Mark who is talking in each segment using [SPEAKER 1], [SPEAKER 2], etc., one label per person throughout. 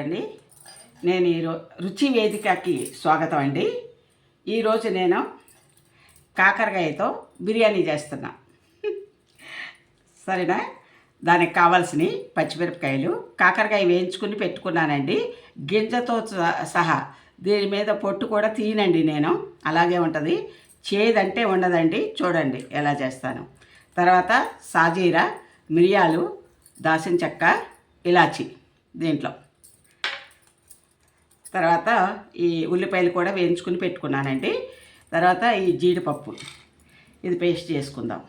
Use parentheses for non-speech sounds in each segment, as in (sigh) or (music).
[SPEAKER 1] చూడండి నేను ఈరో రుచి వేదికకి స్వాగతం అండి. ఈరోజు నేను కాకరకాయతో బిర్యానీ చేస్తున్నా. సరేనా? దానికి కావాల్సిన పచ్చిమిరపకాయలు కాకరకాయ వేయించుకుని పెట్టుకున్నానండి. గింజతో సహా దీని మీద పొట్టు కూడా తీయనండి నేను. అలాగే ఉంటుంది. చేదంటే ఉండదండి. చూడండి ఎలా చేస్తాను. తర్వాత సాజీరా మిరియాలు దాసిన చెక్క ఇలాచి దీంట్లో. తర్వాత ఈ ఉల్లిపాయలు కూడా వేయించుకుని పెట్టుకున్నానండి. తర్వాత ఈ జీడిపప్పు ఇది పేస్ట్ చేసుకుందాం.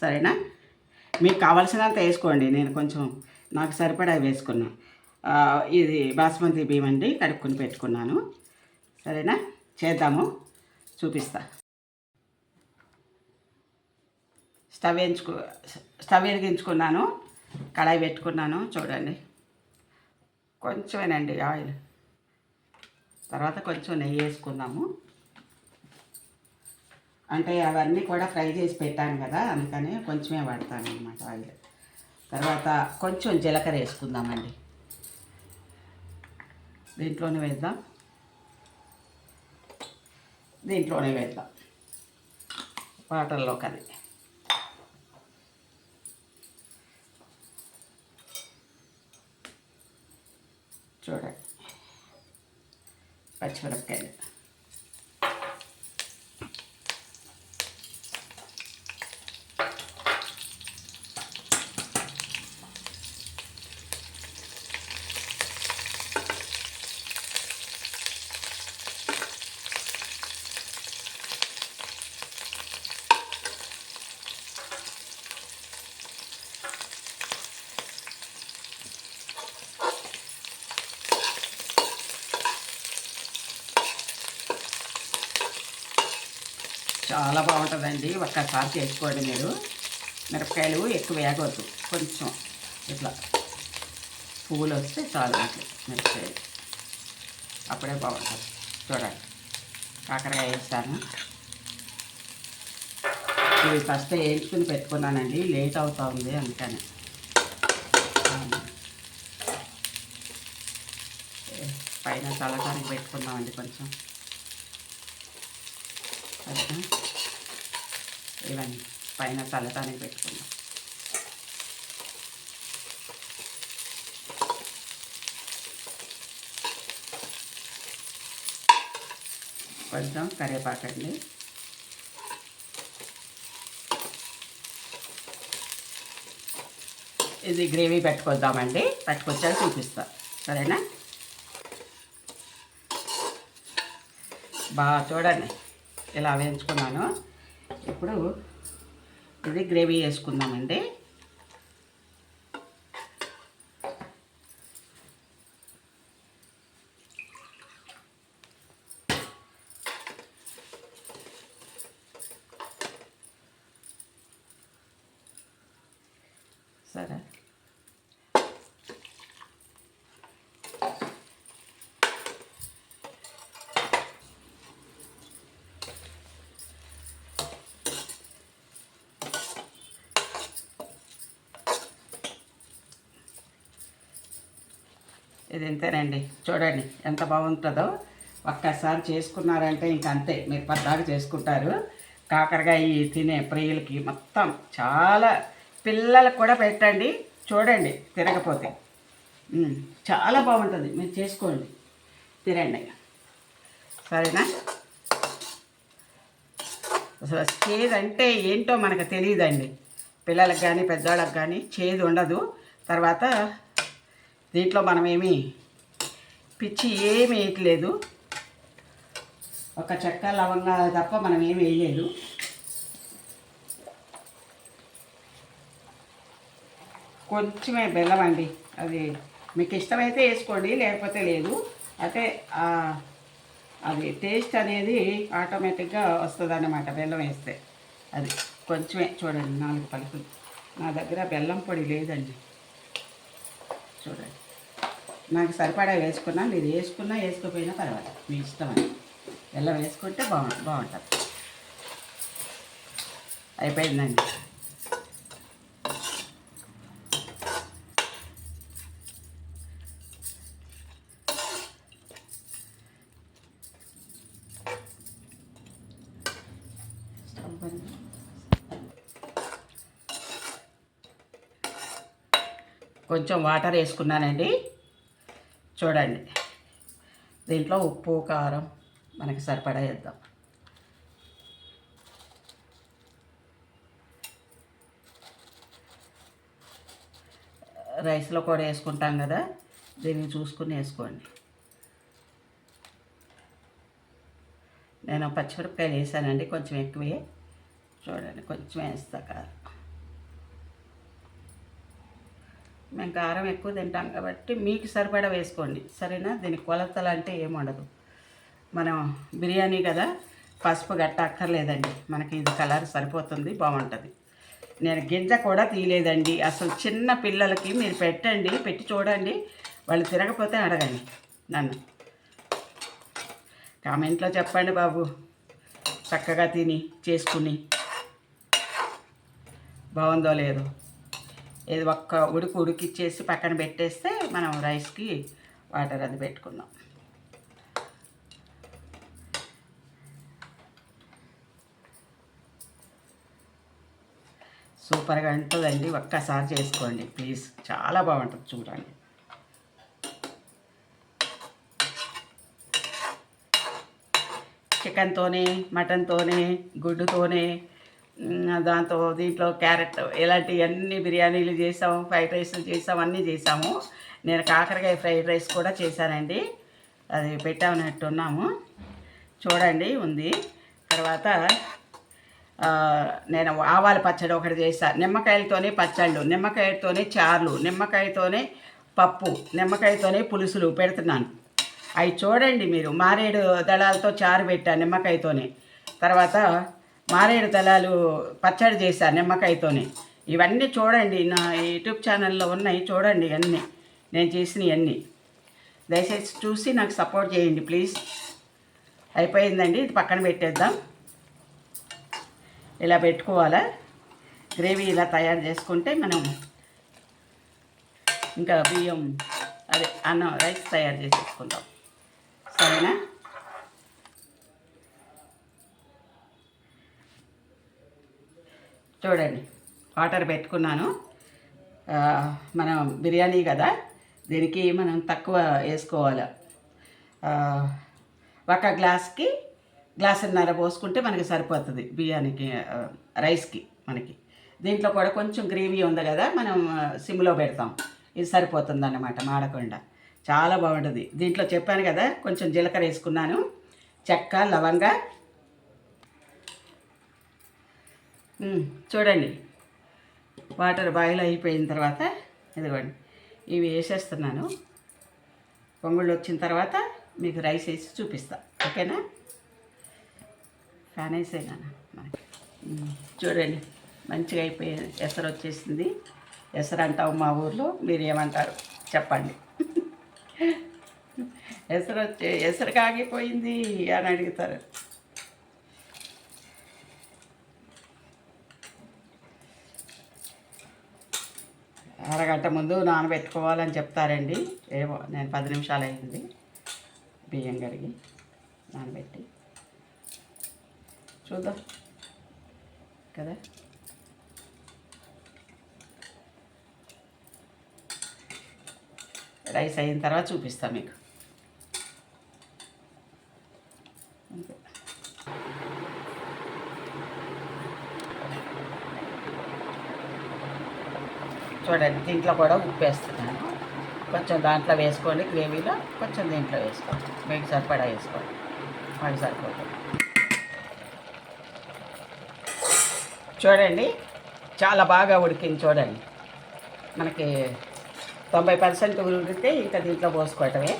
[SPEAKER 1] సరేనా? మీకు కావలసినంత వేసుకోండి. నేను కొంచెం నాకు సరిపడా వేసుకున్నా. ఇది బాస్మతి బియ్యం అండి కడుక్కొని పెట్టుకున్నాను. సరేనా? చేద్దాము. చూపిస్తా. Stove వేయించుకు stove వెలిగించుకున్నాను. కడాయి పెట్టుకున్నాను. చూడండి. కొంచెమేనండి ఆయిల్. తర్వాత కొంచెం నెయ్యి వేసుకుందాము. అంటే అవన్నీ కూడా ఫ్రై చేసి పెట్టాను కదా అందుకని కొంచెమే పడతాను అనమాట ఆయిల్. తర్వాత కొంచెం జీలకర్ర వేసుకుందామండి. దీంట్లోనే వేద్దాం. దీంట్లోనే వేద్దాం. వాటర్లో అది. చూడండి. పచ్చిమిరపకాయలు చాలా బాగుంటుందండి. ఒక్కసారి చేసుకోండి మీరు. మిరపకాయలు ఎక్కువ వేగవద్దు కొంచెం ఇట్లా పువ్వులు వస్తే చాలు అట్లా మిరపకాయలు. అప్పుడే బాగుంటుంది. చూడండి. కాకరకాయ వేస్తాను ఇవి ఫస్ట్ వేయించుకుని పెట్టుకున్నానండి. లేట్ అవుతా ఉంది అందుకని. పైన చల్లటానికి పెట్టుకుందామండి కొంచెం. ఇవన్నీ పైన చల్లటానికి పెట్టుకుందాం కొంచెం కరివేపాకండి ఇది గ్రేవీ పెట్టుకొద్దామండి. పెట్టుకొచ్చాక చూపిస్తా. సరేనా? బాగా చూడండి. ఇలా వేయించుకున్నాను. ఇప్పుడు ఇది గ్రేవీ వేసుకుందామండి సరే ఇది ఇంతేనండి. చూడండి ఎంత బాగుంటుందో. ఒక్కసారి చేసుకున్నారంటే ఇంక అంతే మీరు పద్దాకు చేసుకుంటారు. కాకరకాయ తినే ప్రియులకి మొత్తం చాలా పిల్లలకు కూడా పెట్టండి. చూడండి తిరగపోతే చాలా బాగుంటుంది. మీరు చేసుకోండి. తినండి. సరేనా? అసలు చేదు అంటే ఏంటో మనకు తెలియదండి. పిల్లలకు కానీ పెద్దవాళ్ళకి కానీ చేదు ఉండదు. తర్వాత దీంట్లో మనమేమి పిచ్చి ఏమి వేయట్లేదు. ఒక చెక్క లవంగా తప్ప మనం ఏమి వేయలేదు. కొంచెమే బెల్లం అండి. అది మీకు ఇష్టమైతే వేసుకోండి లేకపోతే లేదు. అంటే అది టేస్ట్ అనేది ఆటోమేటిక్గా వస్తుంది అన్నమాట బెల్లం వేస్తే. అది కొంచెమే చూడండి నాలుగు పలుకులు. నా దగ్గర బెల్లం పొడి లేదండి. చూడండి. నాకు సరిపడా వేసుకున్నా మీరు వేసుకున్నా వేసుకోపోయినా పర్వాలేదు. మీ ఇష్టం అని ఎలా వేసుకుంటే బాగుంటుంది బాగుంటుంది. అయిపోయిందండి. కొంచెం వాటర్ వేసుకున్నానండి. చూడండి. దీంట్లో ఉప్పు కారం మనకి సరిపడా వేద్దాం. రైస్లో కూడా వేసుకుంటాం కదా దీన్ని చూసుకుని వేసుకోండి. నేను పచ్చిమిరపకాయలు వేసానండి కొంచెం ఎక్కువే. చూడండి కొంచెం వేస్తా కారం. మేము కారం ఎక్కువ తింటాం కాబట్టి మీకు సరిపడా వేసుకోండి. సరేనా? దీనికి కొలతలు అంటే ఏముండదు మనం బిర్యానీ కదా పసుపు గట్ట అక్కర్లేదండి. మనకి ఇది కలర్ సరిపోతుంది బాగుంటుంది. నేను గింజ కూడా తీయలేదండి. అసలు చిన్న పిల్లలకి మీరు పెట్టండి పెట్టి చూడండి. వాళ్ళు తిరగపోతే అడగండి నన్ను. కామెంట్లో చెప్పండి బాబు. చక్కగా తిని చేసుకుని. బాగుందో లేదో. ఇది ఒక్క ఉడికి ఉడికిచ్చేసి పక్కన పెట్టేస్తే మనం రైస్కి వాటర్ అది పెట్టుకుందాం. సూపర్గా ఉంటుందండి. ఒక్కసారి చేసుకోండి ప్లీజ్. చాలా బాగుంటుంది చూడండి. చికెన్తోనే మటన్తోనే గుడ్డుతోనే దాంతో దీంట్లో క్యారెట్ ఇలాంటివన్నీ బిర్యానీలు చేసాము ఫ్రైడ్ రైస్లు చేసాము అన్నీ చేసాము. నేను కాకరకాయ ఫ్రైడ్ రైస్ కూడా చేశానండి. అది పెట్టామన్నట్టున్నాము చూడండి ఉంది. తర్వాత నేను ఆవాల పచ్చడి ఒకటి చేశాను నిమ్మకాయలతోనే పచ్చళ్ళు నిమ్మకాయతోనే చార్లు నిమ్మకాయతోనే పప్పు నిమ్మకాయతోనే పులుసులు పెడుతున్నాను. అవి చూడండి మీరు. మారేడు దళాలతో చారు పెట్టాను నిమ్మకాయతోనే. తర్వాత మారేడు దళాలు పచ్చడి చేశాను నిమ్మకాయతోనే. ఇవన్నీ చూడండి నా యూట్యూబ్ ఛానల్లో ఉన్నాయి చూడండి అన్నీ. నేను చేసినవి అన్నీ దయచేసి చూసి నాకు సపోర్ట్ చేయండి ప్లీజ్. అయిపోయిందండి ఇది పక్కన పెట్టేద్దాం. ఇలా పెట్టుకోవాలా? గ్రేవీ ఇలా తయారు చేసుకుంటే మనం ఇంకా బియ్యం అదే అన్నం రైస్ తయారు చేసేసుకుందాం. సరేనా? చూడండి వాటర్ పెట్టుకున్నాను. మనం బిర్యానీ కదా దీనికి మనం తక్కువ వేసుకోవాలి. ఒక గ్లాస్కి గ్లాసున్నర పోసుకుంటే మనకి సరిపోతుంది బియ్యానికి రైస్కి మనకి. దీంట్లో కూడా కొంచెం గ్రేవీ ఉంది కదా మనం సిమ్లో పెడతాం. ఇది సరిపోతుంది అన్నమాట మాడకుండా. చాలా బాగుంటుంది. దీంట్లో చెప్పాను కదా కొంచెం జీలకర్ర వేసుకున్నాను. చెక్క లవంగ చూడండి. వాటర్ బాయిల్ అయిపోయిన తర్వాత ఇదిగోండి ఇవి వేసేస్తున్నాను. పొంగుళ్ళు వచ్చిన తర్వాత మీకు రైస్ వేసి చూపిస్తా. ఓకేనా? ఫ్యాన్ వేసేనా మనకి. చూడండి మంచిగా అయిపోయి ఎసరు వచ్చేసింది. ఎసరు అంటావు మా ఊర్లో మీరు ఏమంటారు? చెప్పండి. (laughs) ఎసరు వచ్చే ఎసరు కాగిపోయింది అని అడుగుతారు. అరగంట ముందు నానబెట్టుకోవాలని చెప్తారండి. ఏమో నేను పది నిమిషాలు అయింది బియ్యం కడిగి నానబెట్టి. చూద్దాం కదా. రైస్ అయిన తర్వాత చూపిస్తాను మీకు. చూడండి దీంట్లో కూడా ఉప్పు వేస్తున్నాను కొంచెం దాంట్లో వేసుకోండి గ్రేవీలో కొంచెం దీంట్లో వేసుకోండి మీకు సరిపడా వేసుకోండి మాకు సరిపోతుంది. చూడండి చాలా బాగా ఉడికింది చూడండి. మనకి తొంభై పర్సెంట్ ఉడికితే ఇంకా దీంట్లో పోసుకోవటమే.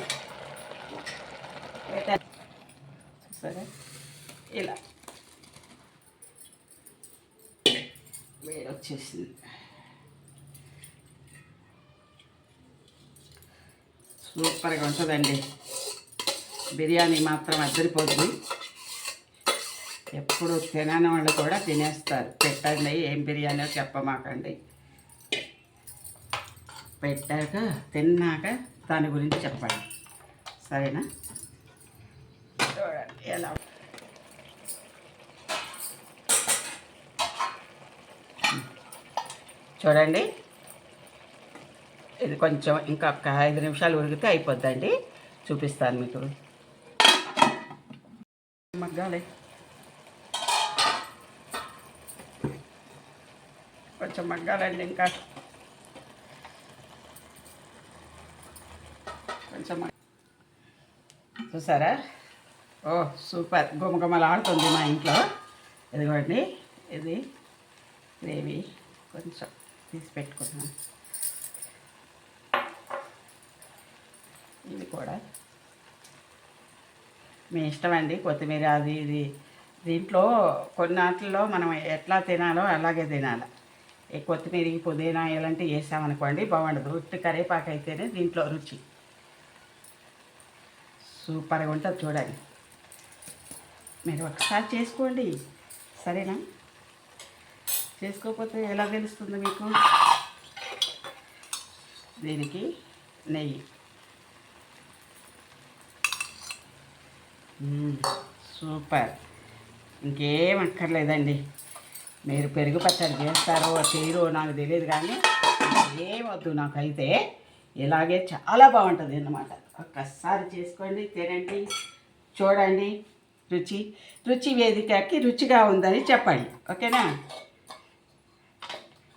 [SPEAKER 1] సరే ఇలా. వేడి వచ్చేసింది సూపర్గా ఉంటుందండి. బిర్యానీ మాత్రం అద్దరిపోతుంది ఎప్పుడు తినని వాళ్ళు కూడా తినేస్తారు. పెట్టండి ఏం బిర్యానీ చెప్పమాకండి. పెట్టాక తిన్నాక దాని గురించి చెప్పండి. సరేనా? చూడండి ఎలా చూడండి. ఇది కొంచెం ఇంకా ఒక ఐదు నిమిషాలు ఉడికితే అయిపోద్దండి. చూపిస్తాను మీకు. మగ్గాలి. కొంచెం మగ్గాలండి ఇంకా. కొంచెం చూసారా? ఓ సూపర్. గుమగుమలాడుతుంది మా ఇంట్లో. ఇదిగోండి. ఇది గ్రేవీ. కొంచెం తీసి పెట్టుకున్నాను. ఇది కూడా. మీ ఇష్టం అండి కొత్తిమీర అది ఇది. దీంట్లో కొన్నాటిల్లో మనం ఎట్లా తినాలో అలాగే తినాలి. ఈ కొత్తిమీర పుదీనా ఇలాంటివి వేసామనుకోండి బాగుండదు. ఉట్టి కరివేపాకు అయితేనే దీంట్లో రుచి. సూపర్గా ఉంటుంది చూడండి. మీరు ఒకసారి చేసుకోండి. సరేనా? చేసుకోకపోతే ఎలా తెలుస్తుంది మీకు? దీనికి నెయ్యి. సూపర్. ఇంకేం అక్కర్లేదండి. మీరు పెరుగు పచ్చడి చేస్తారో చేయరో నాకు తెలియదు కానీ ఏమొద్దు నాకైతే. ఇలాగే చాలా బాగుంటుంది అన్నమాట. ఒక్కసారి చేసుకోండి తినండి చూడండి. రుచి రుచి వేదికకి రుచిగా ఉందని చెప్పండి. ఓకేనా?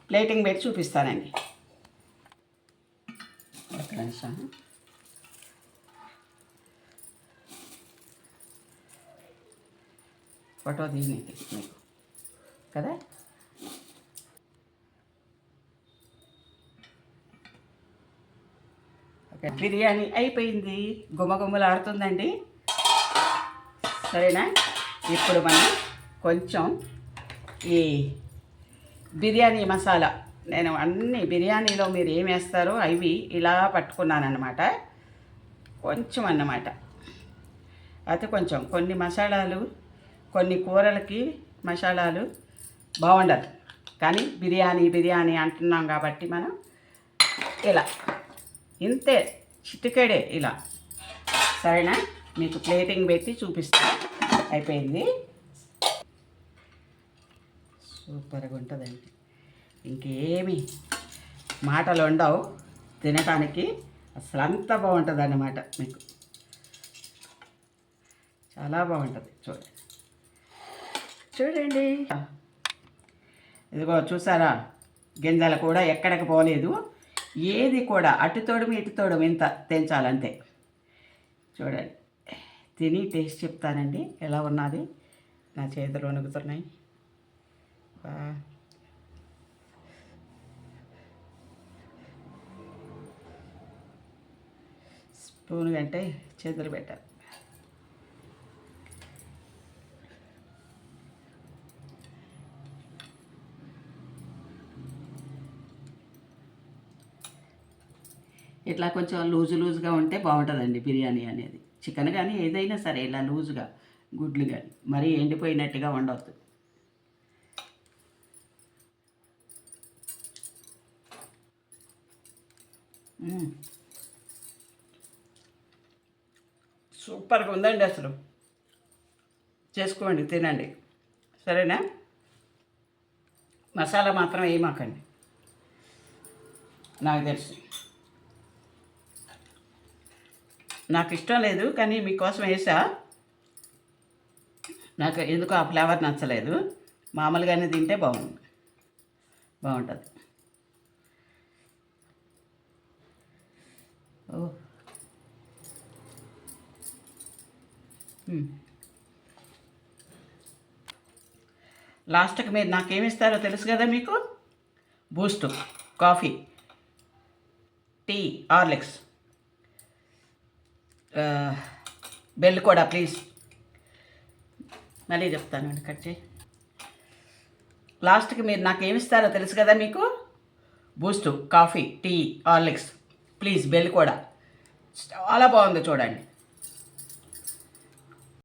[SPEAKER 1] ప్లేటింగ్ పెట్టి చూపిస్తానండి. ఒక నిమిషం. ఫోటో తీయనీకి మీకు. కదా? ఓకే బిర్యానీ అయిపోయింది. గుమగుమలాడుతుందండి. సరేనా? ఇప్పుడు మనం కొంచెం ఈ బిర్యానీ మసాలా నేను అన్ని బిర్యానీలో మీరు ఏం వేస్తారో అవి ఇలా పట్టుకున్నానమాట కొంచెం అన్నమాట. అయితే కొంచెం కొన్ని మసాలాలు కొన్ని కూరలకి మసాలాలు బాగుండదు. కానీ బిర్యానీ బిర్యానీ అంటున్నాం కాబట్టి మనం ఇలా. ఇంతే చిటికెడే ఇలా. సరేనా? మీకు ప్లేటింగ్ పెట్టి చూపిస్తా. అయిపోయింది. సూపర్గా ఉంటుందండి. ఇంకేమి మాటలు ఉండవు. తినటానికి అసలు అంత బాగుంటుంది అన్నమాట మీకు. చాలా బాగుంటుంది. చూడండి. చూడండి. ఇదిగో చూసారా? గింజలు కూడా ఎక్కడికి పోలేదు. ఏది కూడా అటు తోడు ఇటు తోడు ఇంత తెంచాలంతే చూడండి. తిని టేస్ట్ చెప్తానండి. ఎలా ఉన్నది? నా చేతులు వణుకుతున్నాయి. స్పూన్ కంటే చేతులు పెట్టాలి. ఇట్లా కొంచెం లూజు లూజుగా ఉంటే బాగుంటుందండి బిర్యానీ అనేది. చికెన్ కానీ ఏదైనా సరే ఇలా లూజుగా గుడ్లు కానీ మరీ ఎండిపోయినట్టుగా ఉండవద్దు సూపర్గా ఉందండి అసలు. చేసుకోండి తినండి. సరేనా? మసాలా మాత్రం వేయమాకండి నాకు తెలుసు. నాకు ఇష్టం లేదు కానీ మీకోసం వేసా. నాకు ఎందుకో ఆ ఫ్లేవర్ నచ్చలేదు. మామూలుగానే తింటే బాగుంది బాగుంటుంది. ఓ. లాస్ట్కి మీరు నాకేమిస్తారో తెలుసు కదా మీకు? Boost coffee. Tea Horlicks. Bell కూడా ప్లీజ్. మళ్ళీ చెప్తానండి కట్ చేయి. లాస్ట్కి మీరు నాకు ఏమిస్తారో తెలుసు కదా మీకు? Boost coffee tea Horlicks. Please bell కూడా. చాలా బాగుంది చూడండి.